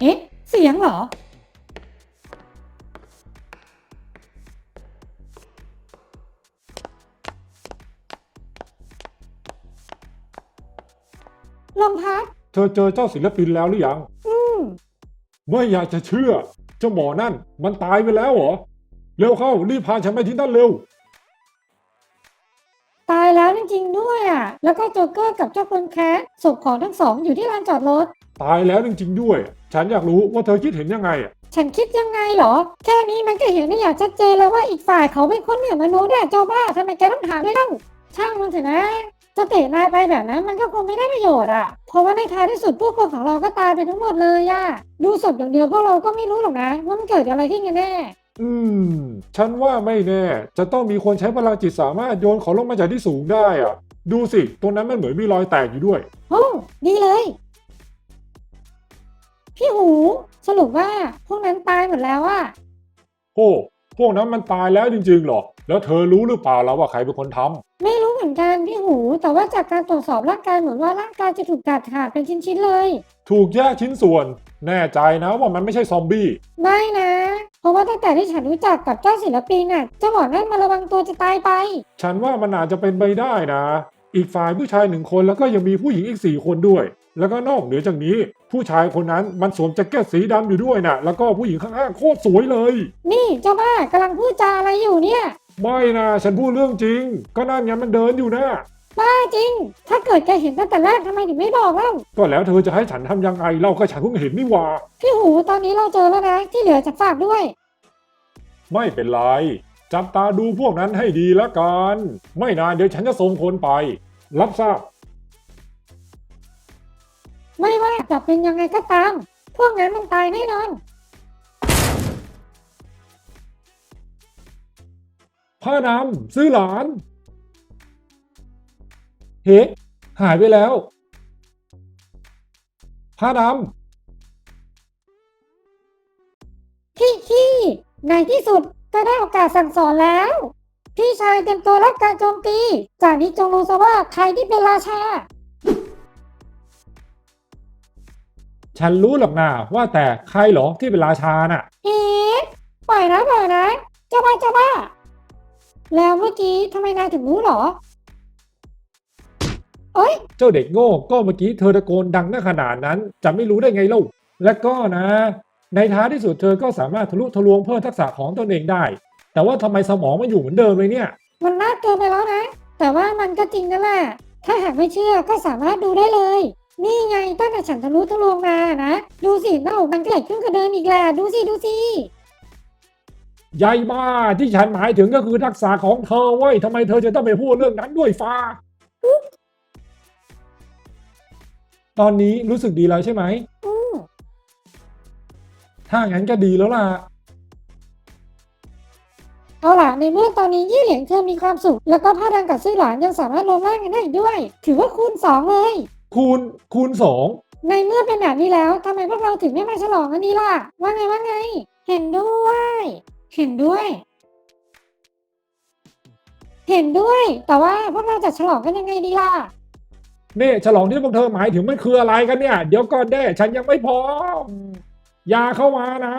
เอ๊ะ เสียงเหรอ ลองพักเธอเจอเจ้าศิลปินแล้วหรือยัง อืมไม่อยากจะเชื่อ เจ้าหมอนั่น มันตายไปแล้วเหรอ เร็วเข้า รีบพาฉันไปที่นั่นเร็วตาย แล้วจริงๆด้วยอะ แล้วก็โจ๊กเกอร์กับเจ้าคนแคะศพของทั้งสองอยู่ที่ลานจอดรถ ตายแล้วจริงๆด้วย ฉันอยากรู้ว่าเธอคิดเห็นยังไงอะฉันคิดยังไงเหรอ แค่นี้มันก็เห็นได้อย่างชัดเจนแล้วว่าอีกฝ่ายเขาเป็นคนเหนือมนุษย์อะเจ้าบ้าทำไมแกต้องถามด้วยเล่าช่างมันเถอะนะจะเตะนายไปแบบนั้นมันก็คงไม่ได้ประโยชน์อะเพราะว่าในท้ายที่สุดพวกคนของเราก็ตายไปทั้งหมดเลยอะดูศพอย่างเดียวพวกเราก็ไม่รู้หรอกนะว่ามันเกิดอะไรขึ้นกันแน่ อืม ฉันว่าไม่แน่ จะต้องมีคนใช้พลังจิตสามารถโยนของลงมาจากที่สูงได้อะดูสิ ตรงนั้นมันเหมือนมีรอยแตกอยู่ด้วย โอ้ดีเลย พี่หู สรุปว่าพวกนั้นตายหมดแล้วอะโอ้พวกนั้นมันตายแล้วจริงๆเหรอ แล้วเธอรู้หรือเปล่าแล้วว่าใครเป็นคนทำไม่รู้เหมือนกันพี่หู แต่ว่าจากการตรวจสอบร่างกายเหมือนว่าร่างกายจะถูกตัดขาดเป็นชิ้นๆเลย ถูกแยกชิ้นส่วน แน่ใจนะว่ามันไม่ใช่ซอมบี้ ไม่นะ เพราะว่าตั้งแต่ที่ฉันรู้จักกับเจ้าศิลปินน่ะเจ้าหมอนั่นมาระวังตัวจะตายไป ฉันว่ามันอาจจะเป็นไปได้นะ อีกฝ่ายผู้ชายหนึ่งคนแล้วก็ยังมีผู้หญิงอีกสี่คนด้วย แล้วก็นอกเหนือจากนี้ ผู้ชายคนนั้นมันสวมแจ็คเก็ตสีดำอยู่ด้วยนะแล้วก็ผู้หญิงข้างๆโคตรสวยเลย นี่เจ้าบ้ากำลังพูดจาอะไรอยู่เนี่ย ไม่นะฉันพูดเรื่องจริง ก็นั่นไงมันเดินอยู่นะ บ้าจริง ถ้าเกิดแกเห็นตั้งแต่แรกทำไมถึงไม่บอกเล่าก็แล้วเธอจะให้ฉันทำยังไงเราก็ฉันเพิ่งเห็นนี่หว่า พี่หูตอนนี้เราเจอแล้วนะ ที่เหลือจะฝากด้วย ไม่เป็นไร จับตาดูพวกนั้นให้ดีละกัน ไม่นานเดี๋ยวฉันจะส่งคนไป รับทราบ ไม่ว่าจะเป็นยังไงก็ตาม พวกนั้นมันตายแน่นอน พ่อนำซื้อหลาน เฮ้หายไปแล้วพ่อนพี่พี่ในที่สุดก็ได้โอกาสสั่งสอนแล้ว พี่ชายเตรียมตัวรับการโจมตี จากนี้จงรู้ซะว่าใครที่เป็นราชาำฉันรู้หรอกนะว่าแต่ใครเหรอที่เป็นราชาน่ะ เอ๊ะปล่อยนะปล่อยนะเจ้าบ้าเจ้าบ้า แล้วเมื่อกี้ทำไมนายถึงรู้เหรอ เอ้ย เจ้าเด็กโง่ก็เมื่อกี้เธอตะโกนดังหน้าขนาดนั้น จะไม่รู้ได้ไงเล่าและก็นะ ในท้ายที่สุดเธอก็สามารถทะลุทะลวงเพิ่มทักษะของตนเองได้ แต่ว่าทำไมสมองมันอยู่เหมือนเดิมเลยเนี่ย มันน่าเกินไปแล้วนะ แต่ว่ามันก็จริงนั่นแหละถ้าหากไม่เชื่อก็สามารถดูได้เลย นี่ไงตั้งแต่ฉันทะลุทะลวงมานะ ดูสิหน้าอกมันก็ใหญ่ขึ้นกว่าเดิมอีกแล้วดูสิดูสิใหญ่มากที่ฉันหมายถึงก็คือทักษะของเธอเว้ยทำไมเธอจะต้องไปพูดเรื่องนั้นด้วยฟ้า ตอนนี้รู้สึกดีแล้วใช่ไหมอืมถ้างั้นก็ดีแล้วล่ะ เอาล่ะในเมื่อตอนนี้ยี่เหลียงเธอมีความสุข แล้วก็พ่อดังกับซื่อหลานยังสามารถรวมร่างกันได้อีกด้วย ถือว่าคูณสองเลย คูณคูณสอง ในเมื่อเป็นแบบนี้แล้วทำไมพวกเราถึงไม่มาฉลองกันดีล่ะ ว่าไงว่าไง เห็นด้วย เห็นด้วย เห็นด้วย แต่ว่าพวกเราจะฉลองกันยังไงดีล่ะ นี่ฉลองที่พวกเธอหมายถึงมันคืออะไรกันเนี่ย เดี๋ยวก่อนเด้ฉันยังไม่พร้อมอย่าเข้ามานะ